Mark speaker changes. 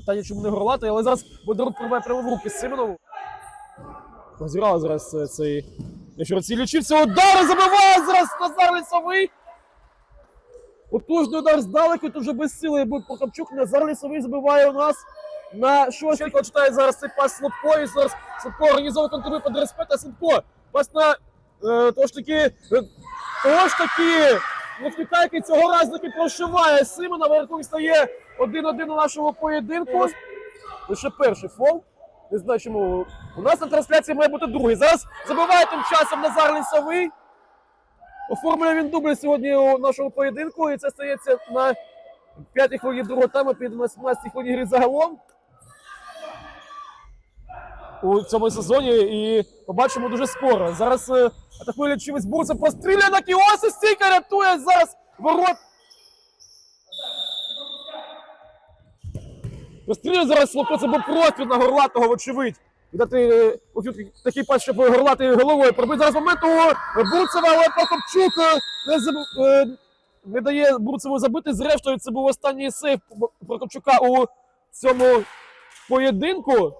Speaker 1: Питання, чому не горлатий, але зараз Бондарук пробиває прямо в руки Симонову. Розіграли зараз е, цей. Якщо цілючився удар забиває зараз Назар Лісовий. Потужний удар здалеку, тут вже без сили був Прокопчук. Назар Лісовий забиває у нас на шостій. Читає зараз цей пас Слабко. І зараз Слабко організовує контрвипад респект, а Слабко. Пас на е, того ж таки. Е, того ж таки. Левтюкайки цього разу таки прошиває Симона. Верховий стає 1-1 у нашому поєдинку. Лише перший фол. Не знаю чому. У нас на трансляції має бути другий. Зараз забиває тим часом Назар Лісовий. Оформлює він дубль сьогодні у нашому поєдинку, і це стається на 5-й хвилині другого тайму, під 18-й хвилині гри загалом. У цьому сезоні і побачимо дуже скоро. Зараз е, атакує лічивець Бурса, постріляє на кіоси, стійка рятує зараз ворот. Постріляє зараз Славко, це був на горлатого, вочевидь. Віддати е, такий пас, щоб горлатий головою пробити зараз момент у Бурцева, але Прокопчук е, не, заб... е, не дає Бурцеву забити. Зрештою, це був останній сейв Прокопчука у цьому поєдинку.